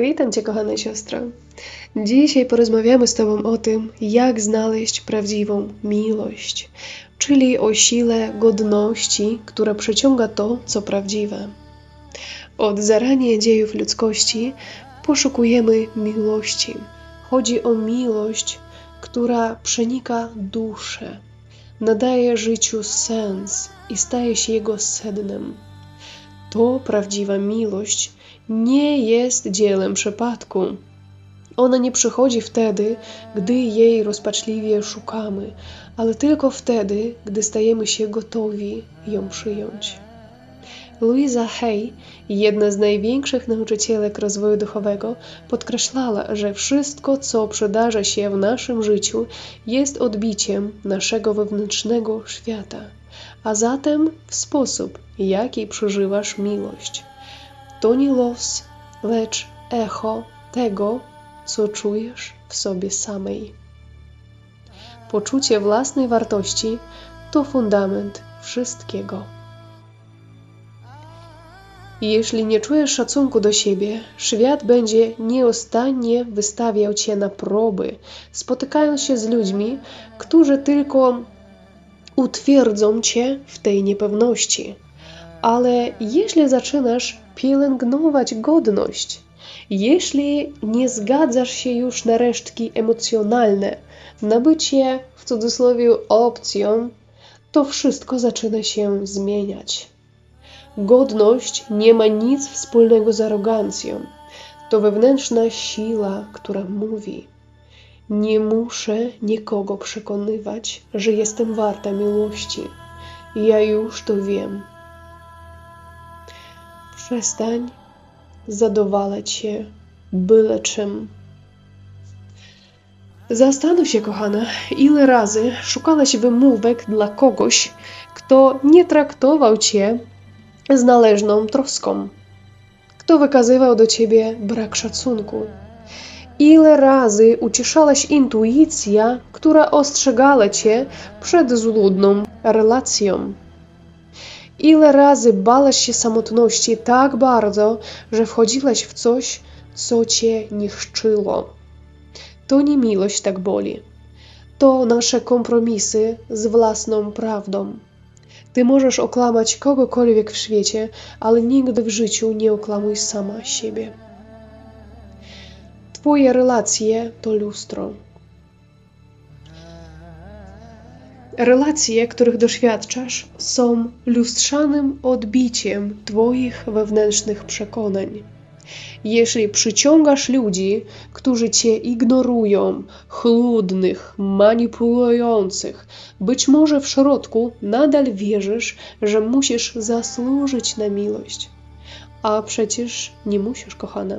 Witam Cię, kochana siostro. Dzisiaj porozmawiamy z Tobą o tym, jak znaleźć prawdziwą miłość, czyli o sile godności, która przyciąga to, co prawdziwe. Od zarania dziejów ludzkości poszukujemy miłości. Chodzi o miłość, która przenika duszę, nadaje życiu sens i staje się jego sednem. To prawdziwa miłość nie jest dziełem przypadku. Ona nie przychodzi wtedy, gdy jej rozpaczliwie szukamy, ale tylko wtedy, gdy stajemy się gotowi ją przyjąć. Louisa Hay, jedna z największych nauczycielek rozwoju duchowego, podkreślała, że wszystko, co przydarza się w naszym życiu, jest odbiciem naszego wewnętrznego świata, a zatem w sposób, jaki przeżywasz miłość. To nie los, lecz echo tego, co czujesz w sobie samej. Poczucie własnej wartości to fundament wszystkiego. Jeśli nie czujesz szacunku do siebie, świat będzie nieustannie wystawiał cię na próby, spotykając się z ludźmi, którzy tylko utwierdzą cię w tej niepewności. Ale jeśli zaczynasz pielęgnować godność, jeśli nie zgadzasz się już na resztki emocjonalne, na bycie w cudzysłowie opcją, to wszystko zaczyna się zmieniać. Godność nie ma nic wspólnego z arogancją. To wewnętrzna siła, która mówi: Nie muszę nikogo przekonywać, że jestem warta miłości. Ja już to wiem. Przestań zadowalać się byle czym. Zastanów się, kochana, ile razy szukałaś wymówek dla kogoś, kto nie traktował cię z należną troską, kto wykazywał do ciebie brak szacunku. Ile razy ucieszałaś intuicja, która ostrzegała cię przed zludną relacją. Ile razy balaś się samotności tak bardzo, że wchodziłaś w coś, co cię niszczyło. To nie miłość tak boli. To nasze kompromisy z własną prawdą. Ty możesz okłamać kogokolwiek w świecie, ale nigdy w życiu nie okłamuj sama siebie. Twoje relacje to lustro. Relacje, których doświadczasz, są lustrzanym odbiciem Twoich wewnętrznych przekonań. Jeśli przyciągasz ludzi, którzy cię ignorują, chludnych, manipulujących, być może w środku nadal wierzysz, że musisz zasłużyć na miłość. A przecież nie musisz, kochana.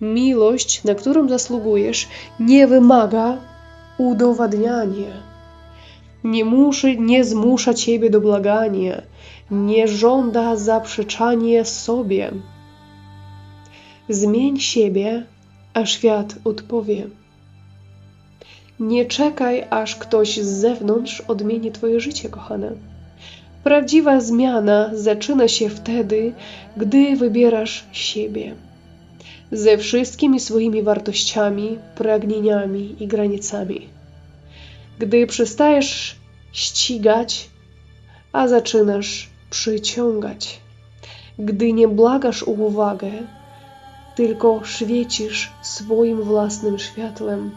Miłość, na którą zasługujesz, nie wymaga udowadniania. Nie musi, nie zmusza ciebie do błagania, nie żąda zaprzeczania sobie. Zmień siebie, a świat odpowie. Nie czekaj, aż ktoś z zewnątrz odmieni Twoje życie, kochane. Prawdziwa zmiana zaczyna się wtedy, gdy wybierasz siebie. Ze wszystkimi swoimi wartościami, pragnieniami i granicami. Gdy przestajesz ścigać, a zaczynasz przyciągać. Gdy nie blagasz o uwagę, tylko świecisz swoim własnym światłem.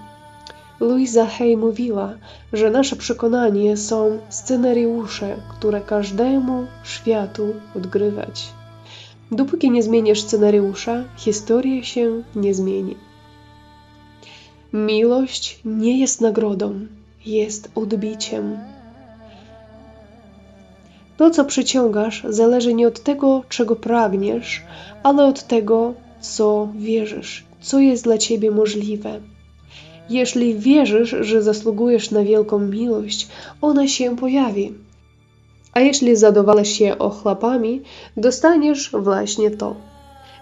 Louisa Hay mówiła, że nasze przekonania są scenariusze, które każdemu światu odgrywać. Dopóki nie zmienisz scenariusza, historia się nie zmieni. Miłość nie jest nagrodą, jest odbiciem. To, co przyciągasz, zależy nie od tego, czego pragniesz, ale od tego, co wierzysz, co jest dla ciebie możliwe. Jeśli wierzysz, że zasługujesz na wielką miłość, ona się pojawi. A jeśli zadowalasz się ochlapami, dostaniesz właśnie to.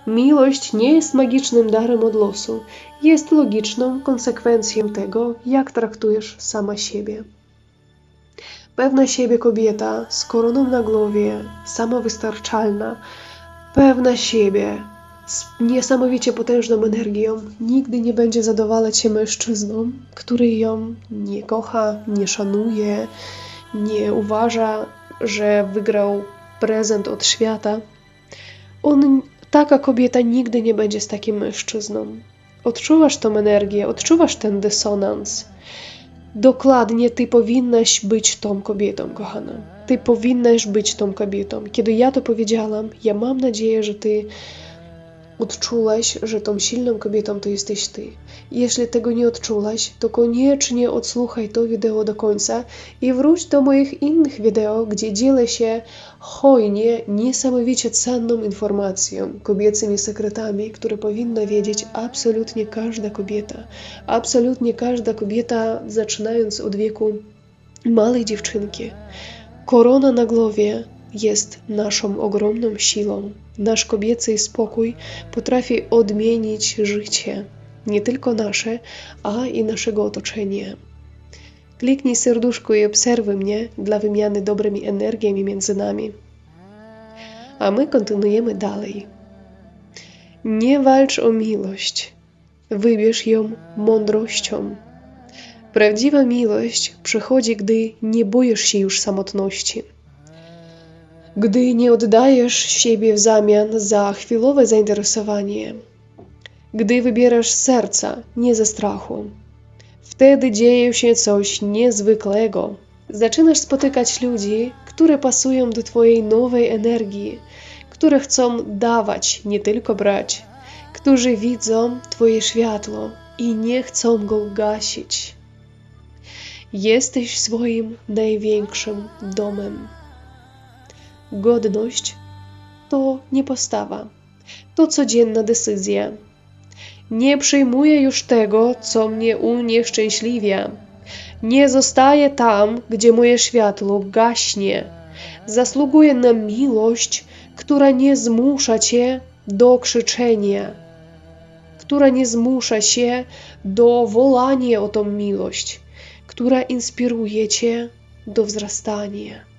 Miłość nie jest magicznym darem od losu, jest logiczną konsekwencją tego, jak traktujesz sama siebie. Pewna siebie kobieta z koroną na głowie, samowystarczalna, pewna siebie, z niesamowicie potężną energią, nigdy nie będzie zadowalać się mężczyzną, który ją nie kocha, nie szanuje, nie uważa, że wygrał prezent od świata. On, taka kobieta nigdy nie będzie z takim mężczyzną. Odczuwasz tą energię, odczuwasz ten dysonans. Dokładnie ty powinnaś być tą kobietą, kochana. Ty powinnaś być tą kobietą. Kiedy ja to powiedziałam, ja mam nadzieję, że ty odczułaś, że tą silną kobietą to jesteś ty. Jeśli tego nie odczułaś, to koniecznie odsłuchaj to wideo do końca i wróć do moich innych wideo, gdzie dzielę się hojnie, niesamowicie cenną informacją, kobiecymi sekretami, które powinna wiedzieć absolutnie każda kobieta. Absolutnie każda kobieta, zaczynając od wieku małej dziewczynki. Korona na głowie jest naszą ogromną siłą. Nasz kobiecy spokój potrafi odmienić życie, nie tylko nasze, a i naszego otoczenia. Kliknij serduszko i obserwuj mnie dla wymiany dobrymi energiami między nami. A my kontynuujemy dalej. Nie walcz o miłość, wybierz ją mądrością. Prawdziwa miłość przychodzi, gdy nie boisz się już samotności gdy nie oddajesz siebie w zamian za chwilowe zainteresowanie, gdy wybierasz serca, nie ze strachu. Wtedy dzieje się coś niezwykłego. Zaczynasz spotykać ludzi, które pasują do Twojej nowej energii, które chcą dawać, nie tylko brać, którzy widzą Twoje światło i nie chcą go gasić. Jesteś swoim największym domem. Godność to nie postawa, to codzienna decyzja. Nie przyjmuję już tego, co mnie unieszczęśliwia. Nie zostaję tam, gdzie moje światło gaśnie. Zasługuję na miłość, która nie zmusza cię do krzyczenia, która nie zmusza się do wolania o tą miłość, która inspiruje cię do wzrastania.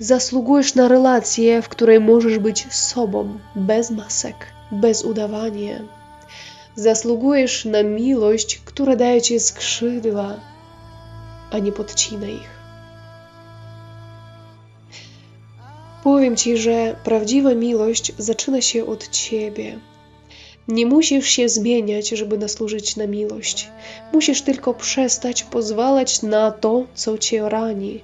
Zasługujesz na relację, w której możesz być sobą, bez masek, bez udawania. Zasługujesz na miłość, która daje ci skrzydła, a nie podcina ich. Powiem ci, że prawdziwa miłość zaczyna się od ciebie. Nie musisz się zmieniać, żeby nasłużyć na miłość. Musisz tylko przestać pozwalać na to, co cię rani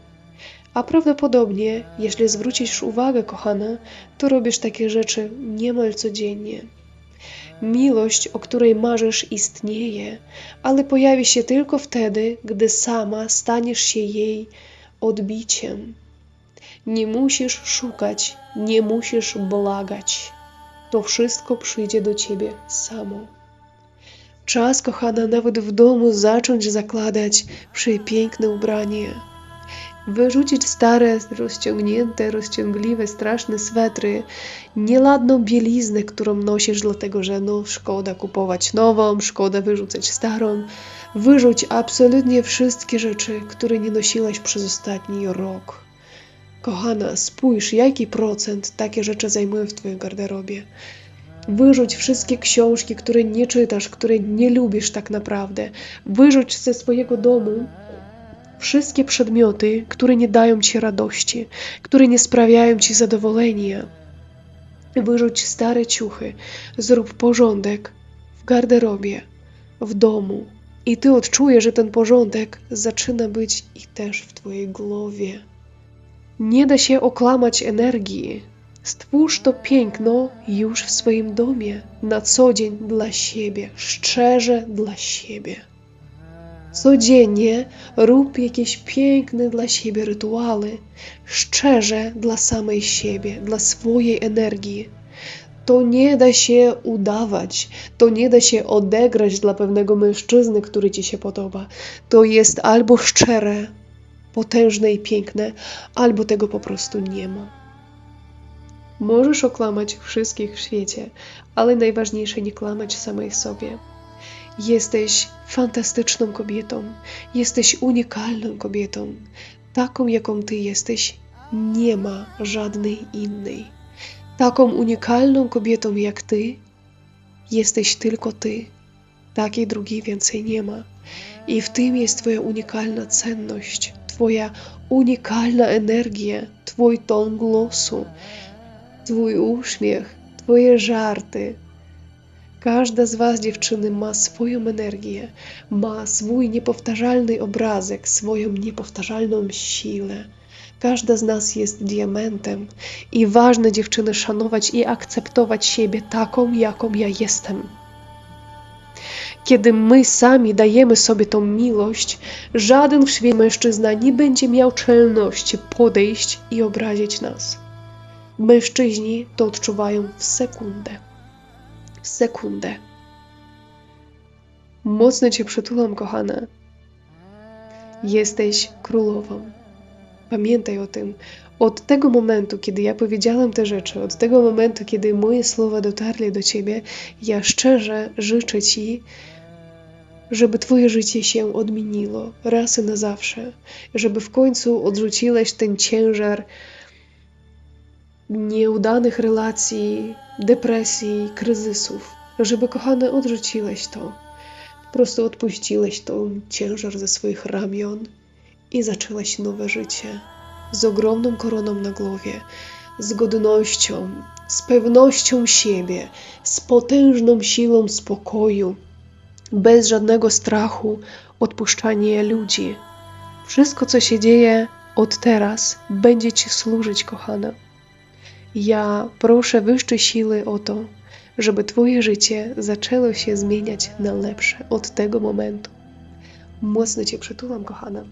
a prawdopodobnie, jeśli zwrócisz uwagę, kochana, to robisz takie rzeczy niemal codziennie. Miłość, o której marzysz, istnieje, ale pojawi się tylko wtedy, gdy sama staniesz się jej odbiciem. Nie musisz szukać, nie musisz błagać. To wszystko przyjdzie do ciebie samo. Czas, kochana, nawet w domu zacząć zakładać przepiękne ubranie wyrzucić stare, rozciągnięte, rozciągliwe, straszne swetry, nieladną bieliznę, którą nosisz, dlatego że no szkoda kupować nową, szkoda wyrzucać starą. Wyrzuć absolutnie wszystkie rzeczy, które nie nosiłaś przez ostatni rok. Kochana, spójrz, jaki procent takie rzeczy zajmują w twojej garderobie. Wyrzuć wszystkie książki, które nie czytasz, które nie lubisz tak naprawdę. Wyrzuć ze swojego domu wszystkie przedmioty, które nie dają ci radości, które nie sprawiają ci zadowolenia. Wyrzuć stare ciuchy, zrób porządek w garderobie, w domu i ty odczujesz, że ten porządek zaczyna być i też w twojej głowie. Nie da się okłamać energii. Stwórz to piękno już w swoim domie, na co dzień dla siebie, szczerze dla siebie. Codziennie rób jakieś piękne dla siebie rytuały, szczerze dla samej siebie, dla swojej energii. To nie da się udawać, to nie da się odegrać dla pewnego mężczyzny, który ci się podoba. To jest albo szczere, potężne i piękne, albo tego po prostu nie ma. Możesz okłamać wszystkich w świecie, ale najważniejsze nie kłamać samej sobie. Jesteś fantastyczną kobietą, jesteś unikalną kobietą. Taką, jaką ty jesteś, nie ma żadnej innej. Taką unikalną kobietą jak ty jesteś tylko ty. Takiej drugiej więcej nie ma. I w tym jest Twoja unikalna cenność, Twoja unikalna energia, Twój ton głosu, Twój uśmiech, Twoje żarty. Każda z Was, dziewczyny, ma swoją energię, ma swój niepowtarzalny obrazek, swoją niepowtarzalną siłę. Każda z nas jest diamentem i ważne, dziewczyny, szanować i akceptować siebie taką, jaką ja jestem. Kiedy my sami dajemy sobie tą miłość, żaden w świecie mężczyzna nie będzie miał czelności podejść i obrazić nas. Mężczyźni to odczuwają w sekundę. W sekundę. Mocno Cię przytulam, kochana. Jesteś królową. Pamiętaj o tym. Od tego momentu, kiedy ja powiedziałam te rzeczy, od tego momentu, kiedy moje słowa dotarli do Ciebie, ja szczerze życzę Ci, żeby Twoje życie się odmieniło raz i na zawsze, żeby w końcu odrzuciłeś ten ciężar nieudanych relacji, depresji, kryzysów, żeby kochane odrzuciłeś to, po prostu odpuściłeś tą ciężar ze swoich ramion i zaczęłaś nowe życie z ogromną koroną na głowie, z godnością, z pewnością siebie, z potężną siłą spokoju, bez żadnego strachu, odpuszczanie ludzi. Wszystko, co się dzieje od teraz, będzie Ci służyć, kochana. Ja proszę wyższe siły o to, żeby Twoje życie zaczęło się zmieniać na lepsze od tego momentu. Mocno Cię przytulam, kochana.